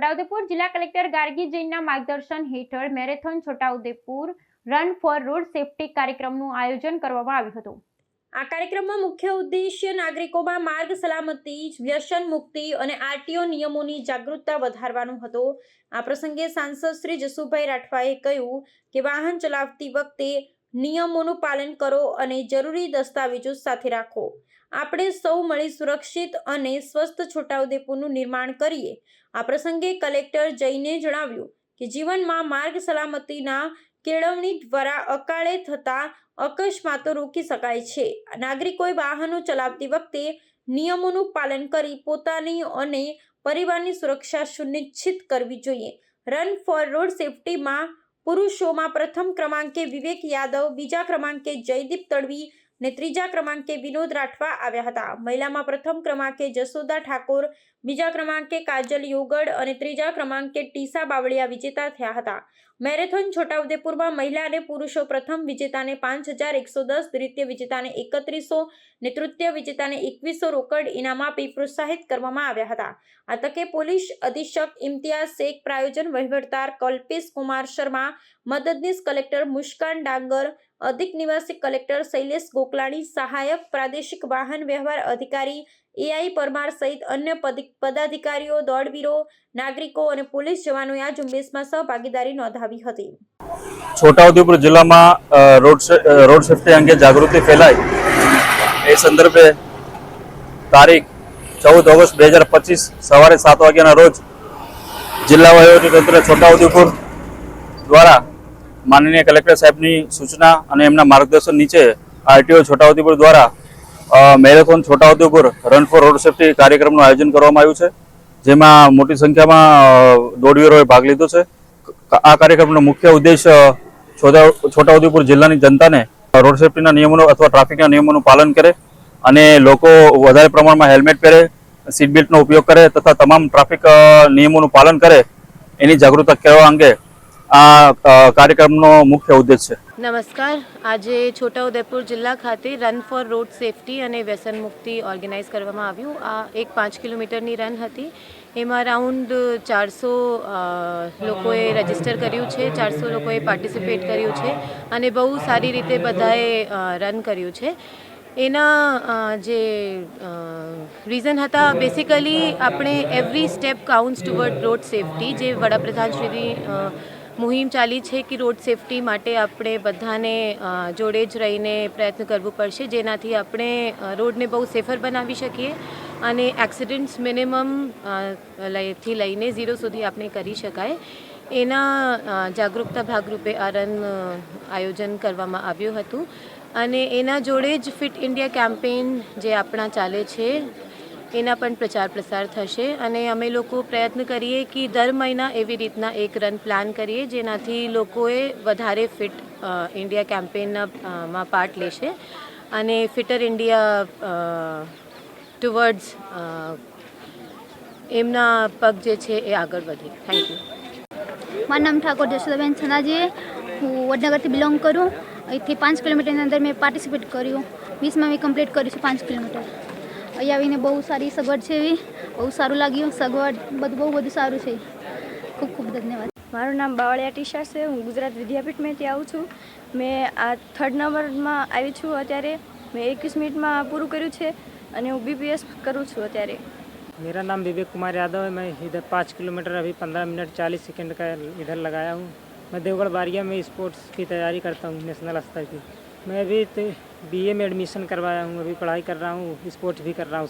છોટાઉદેપુર જિલ્લા કલેક્ટર ગાર્ગી જૈનના માર્ગદર્શન હેઠળ marathon Chhota Udepur run for road safety કાર્યક્રમનું આયોજન કરવામાં આવ્યું હતું. આ કાર્યક્રમમાં મુખ્ય ઉદ્દેશ્ય નાગરિકોમાં માર્ગ સલામતી, વ્યસન મુક્તિ અને આરટીઓ નિયમોની જાગૃતતા વધારવાનો હતો. આ પ્રસંગે સાંસદ શ્રી જસુભાઈ રાઠવાએ કહ્યું કે વાહન ચલાવતી વખતે નિયમોનું પાલન કરો અને જરૂરી દસ્તાવેજો સાથે રાખો. આપણે સૌ મળી સુરક્ષિત અને સ્વસ્થ છોટાઉદેપુરનું નિર્માણ કરીએ. આ પ્રસંગે કલેક્ટર જઈને જણાવ્યું કે જીવનમાં માર્ગ સલામતીના કેળવણી દ્વારા અકાળે થતા અકસ્માતો રોકી શકાય છે. નાગરિકોએ વાહનો ચલાવતી વખતે નિયમોનું પાલન કરી પોતાની અને પરિવારની સુરક્ષા સુનિશ્ચિત કરવી જોઈએ. રન ફોર રોડ સેફટીમાં પુરુષોમાં પ્રથમ ક્રમાંકે વિવેક યાદવ બીજા ક્રમાંકે જયદીપ તડવી ને ત્રીજા ક્રમાંકે વિનોદ રાઠવા આવ્યા હતા. મહિલામાં પ્રથમ ક્રમાંકે જસોદા ઠાકોર, બીજા ક્રમાંકે કાજલ યોગડ અને ત્રીજા ક્રમાંકે ટીસા બાવળિયા વિજેતા થયા હતા. મેરેથોન છોટાઉદેપુરમાં મહિલા અને પુરુષો પ્રથમ વિજેતાને પાંચ હજાર એકસો દસ દ્વિતીય વિજેતાને એકત્રીસો ને તૃતીય વિજેતાને એકવીસો રોકડ ઇનામ આપી પ્રોત્સાહિત કરવામાં આવ્યા હતા. આ તકે પોલીસ અધિક્ષક ઇમ્તિયાઝ શેખ, પ્રાયોજન વહીવટદાર કલ્પેશ કુમાર શર્મા, મદદનીશ કલેક્ટર મુસ્કાન ડાંગર અધિક નિવાસી કલેક્ટર શૈલેષ ગોકલાણી, સહાયક પ્રાદેશિક વાહન વ્યવહાર અધિકારી એઆઈ પરમાર સહિત અન્ય પદિ- પદાધિકારીઓ દોડવીરો નાગરિકો અને પોલીસ જવાનોએ આ ઝુંબેશમાં સહભાગીદારી નોંધાવી હતી. છોટાઉદેપુર જિલ્લામાં રોડ રોડ સેફટી અંગે જાગૃતિ ફેલાય એ સંદર્ભે તારીખ ચૌદ ઓગસ્ટ બે હજાર પચીસ સવારે સાત વાગ્યાના રોજ જિલ્લા વહીવટીતંત્ર છોટાઉદેપુર દ્વારા માનનીય કલેક્ટર સાહેબની સૂચના અને એમના માર્ગદર્શન નીચે આરટીઓ છોટાઉદેપુર દ્વારા marathon Chhota Udepur run for road safety કાર્યક્રમનું આયોજન કરવામાં આવ્યું છે, જેમાં મોટી સંખ્યામાં દોડવીરોએ ભાગ લીધો છે. આ કાર્યક્રમનો મુખ્ય ઉદ્દેશ છોટા, છોટાઉદેપુર જિલ્લાની જનતાને રોડ સેફટીના નિયમોનું અથવા ટ્રાફિકના નિયમોનું પાલન કરે અને લોકો વધારે પ્રમાણમાં હેલ્મેટ પહેરે, સીટ બેલ્ટનો ઉપયોગ કરે તથા તમામ ટ્રાફિક નિયમોનું પાલન કરે એની જાગૃતતા કરવા અંગે આ કાર્યક્રમનો મુખ્ય ઉદ્દેશ છે. નમસ્કાર. આજે છોટાઉદેપુર જિલ્લા ખાતે રન ફોર રોડ સેફટી અને વ્યસન મુક્તિ ઓર્ગેનાઇઝ કરવામાં આવ્યું. આ એક પાંચ કિલોમીટરની રન હતી. એમાં રાઉન્ડ ચારસો લોકોએ રજિસ્ટર કર્યું છે, ચારસો લોકોએ પાર્ટિસિપેટ કર્યું છે અને બહુ સારી રીતે બધાએ રન કર્યું છે. એના જે રીઝન હતા બેસિકલી આપણે every step counts toward road safety જે વડાપ્રધાન શ્રીની મુહિમ ચાલી છે કે રોડ સેફટી માટે આપણે બધાને જોડે જ રહીને પ્રયત્ન કરવું પડશે, જેનાથી આપણે રોડને બહુ સેફર બનાવી શકીએ અને એક્સિડન્ટ્સ મિનિમમથી લઈને ઝીરો સુધી આપણે કરી શકાય. એના જાગૃતતા ભાગરૂપે આ રન આયોજન કરવામાં આવ્યું હતું. અને એના જોડે જ ફિટ ઇન્ડિયા કેમ્પેઇન જે આપણા ચાલે છે એના પણ પ્રચાર પ્રસાર થશે અને અમે લોકો પ્રયત્ન કરીએ કે દર મહિના એવી રીતના એક રન પ્લાન કરીએ જેનાથી લોકોએ વધારે ફિટ ઇન્ડિયા કેમ્પેનમાં પાર્ટ લેશે અને ફિટર ઇન્ડિયા ટુવર્ડ્સ એમના પગ જે છે એ આગળ વધે. થેન્ક યુ મારું નામ ઠાકોર જશોદાબેન છનાજી. હું વડનગરથી બિલોંગ કરું. અહીંથી પાંચ કિલોમીટરની અંદર મેં પાર્ટિસિપેટ કર્યું. વીસમાં મેં કમ્પ્લીટ કર્યું છે પાંચ કિલોમીટર. અહીં આવીને બહુ સારી સગવડ છે એવી બહુ સારું લાગ્યું સગવડ બધું બહુ બધું સારું છે ખૂબ ખૂબ ધન્યવાદ મારું નામ બાવળિયા ટીશા છે હું ગુજરાત વિદ્યાપીઠમાંથી આવું છું મેં આ થર્ડ નંબરમાં આવી છું અત્યારે મેં એકવીસ મિનિટમાં પૂરું કર્યું છે અને હું બીપીએસ કરું છું અત્યારે मेरा नाम विवेक कुमार यादव है मैं इधर पाँच किलोमीटर अभी पंद्रह मिनट चालीस सेकंड का इधर लगाया हूँ मैं देवगढ़ बारिया में स्पोर्ट्स की तैयारी करता हूँ नेशनल स्तर की मैं अभी बी ए में एडमिशन करवाया हूँ अभी पढ़ाई कर रहा हूँ स्पोर्ट्स भी कर रहा हूँ